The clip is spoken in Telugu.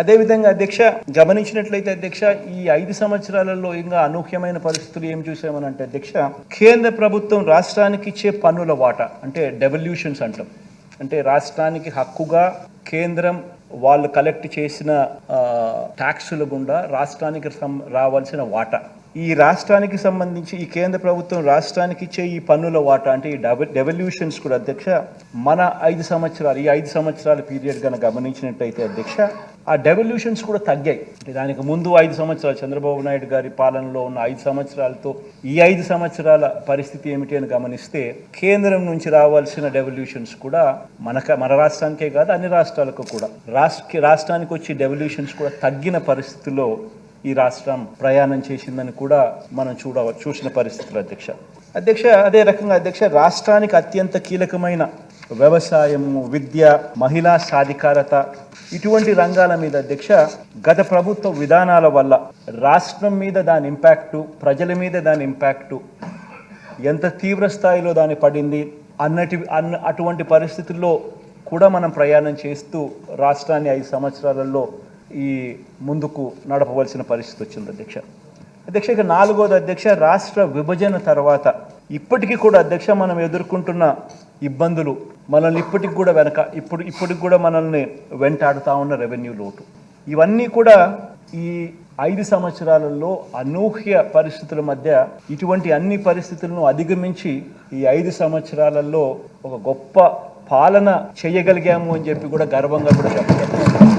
అదేవిధంగా అధ్యక్ష గమనించినట్లయితే అధ్యక్ష ఈ ఐదు సంవత్సరాలలో ఇంకా అనూహ్యమైన పరిస్థితులు ఏం చూసామని అంటే అధ్యక్ష కేంద్ర ప్రభుత్వం రాష్ట్రానికి ఇచ్చే పన్నుల వాటా అంటే డెవల్యూషన్స్ అంటాం. అంటే రాష్ట్రానికి హక్కుగా కేంద్రం వాళ్ళు కలెక్ట్ చేసిన ట్యాక్సుల గుండా రాష్ట్రానికి సం- రావాల్సిన వాటా. ఈ రాష్ట్రానికి సంబంధించి ఈ కేంద్ర ప్రభుత్వం రాష్ట్రానికి ఇచ్చే ఈ పన్నుల వాటా అంటే ఈ డెవ డెవల్యూషన్స్ కూడా అధ్యక్ష మన ఐదు సంవత్సరాలు ఈ ఐదు సంవత్సరాల పీరియడ్ కనుక గమనించినట్టయితే అధ్యక్ష ఆ డెవల్యూషన్స్ కూడా తగ్గాయి. అంటే దానికి ముందు ఐదు సంవత్సరాలు చంద్రబాబు నాయుడు గారి పాలనలో ఉన్న ఐదు సంవత్సరాలతో ఈ ఐదు సంవత్సరాల పరిస్థితి ఏమిటి అని గమనిస్తే కేంద్రం నుంచి రావాల్సిన డెవల్యూషన్స్ కూడా మనక మన రాష్ట్రానికే కాదు అన్ని రాష్ట్రాలకు కూడా. రాష్ట్ర రాష్ట్రానికి వచ్చే డెవల్యూషన్స్ కూడా తగ్గిన పరిస్థితిలో ఈ రాష్ట్రం ప్రయాణం చేసిందని కూడా మనం చూడ చూసిన పరిస్థితులు అధ్యక్ష. అధ్యక్ష అదే రకంగా అధ్యక్ష రాష్ట్రానికి అత్యంత కీలకమైన వ్యవసాయము విద్య మహిళా సాధికారత ఇటువంటి రంగాల మీద అధ్యక్ష గత ప్రభుత్వ విధానాల వల్ల రాష్ట్రం మీద దాని ఇంపాక్టు ప్రజల మీద దాని ఇంపాక్టు ఎంత తీవ్ర స్థాయిలో దాని పడింది అన్నటి అన్న అటువంటి పరిస్థితుల్లో కూడా మనం ప్రయాణం చేస్తూ రాష్ట్రాన్ని ఐదు సంవత్సరాలలో ఈ ముందుకు నడపవలసిన పరిస్థితి వచ్చింది అధ్యక్ష. అధ్యక్ష ఇక నాలుగోది అధ్యక్ష రాష్ట్ర విభజన తర్వాత ఇప్పటికీ కూడా అధ్యక్ష మనం ఎదుర్కొంటున్న ఇబ్బందులు మనల్ని ఇప్పటికి కూడా వెనక ఇప్పుడు ఇప్పటికి కూడా మనల్ని వెంటాడుతూ ఉన్న రెవెన్యూ లోటు. ఇవన్నీ కూడా ఈ ఐదు సంవత్సరాలలో అనూహ్య పరిస్థితుల మధ్య ఇటువంటి అన్ని పరిస్థితులను అధిగమించి ఈ ఐదు సంవత్సరాలలో ఒక గొప్ప పాలన చేయగలిగాము అని చెప్పి కూడా గర్వంగా కూడా చెప్పగలం